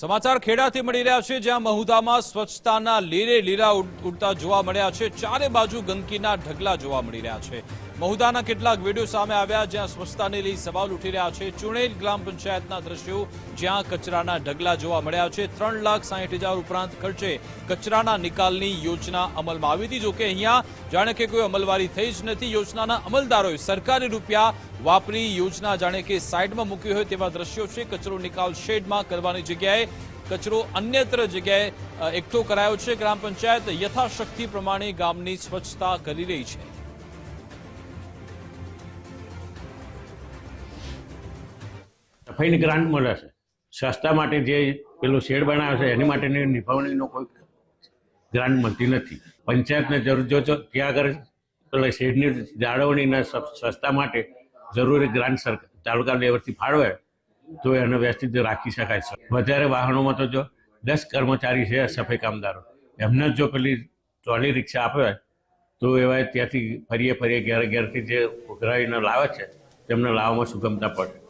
સમાચાર ખેડાથી મળી રહ્યા છે, જ્યાં મહુદામાં સ્વચ્છતાના લીરે લીરા ઉડ- ઉડતા જોવા મળ્યા છે. ચારે બાજુ ગંદકીના ઢગલા જોવા મળી રહ્યા છે. મહુદાના કેટલાક વીડિયો સામે આવ્યા જ્યાં સ્વચ્છતાને લઈ સવાલ ઉઠી રહ્યા છે. ચુણેલ ગ્રામ પંચાયતના દ્રશ્યો જ્યાં કચરાના ઢગલા જોવા મળ્યા છે. ત્રણ લાખ સાહીઠ હજાર ઉપરાંત ખર્ચે કચરાના નિકાલની યોજના અમલમાં આવી હતી. જોકે અહીંયા જાણે કે કોઈ અમલવારી થઈ જ નથી. યોજનાના અમલદારોએ સરકારી રૂપિયા વાપરી યોજના જાણે કે સાઈડમાં મૂકી હોય તેવા દ્રશ્યો છે. કચરો નિકાલ શેડમાં કરવાની જગ્યાએ કચરો અન્યત્ર જગ્યાએ એકઠો કરાયો છે. ગ્રામ પંચાયત યથાશક્તિ પ્રમાણે ગામની સ્વચ્છતા કરી રહી છે. સફાઈની ગ્રાન્ટ મળે છે. સસ્તા માટે જે પેલું શેડ બનાવે છે, એની માટેની નિભાવણીનો કોઈ ગ્રાન્ટ મળતી નથી. પંચાયતને જરૂર જો ત્યાં આગળ પેલા શેડની જાળવણીના સસ્તા માટે જરૂરી ગ્રાન્ટ સરકાર તાલુકા લેવલથી ફાળવે, તો એને વ્યવસ્થિત રાખી શકાય છે. વધારે વાહનોમાં તો જો દસ કર્મચારી છે સફાઈ કામદારો, એમને જો પેલી ટ્રોલી રિક્ષા આપે, તો એવા ત્યાંથી ફરીએ ફરીએ ઘેર ઘેરથી જે ઉઘરાવીને લાવે છે, તેમને લાવવામાં સુગમતા પડે.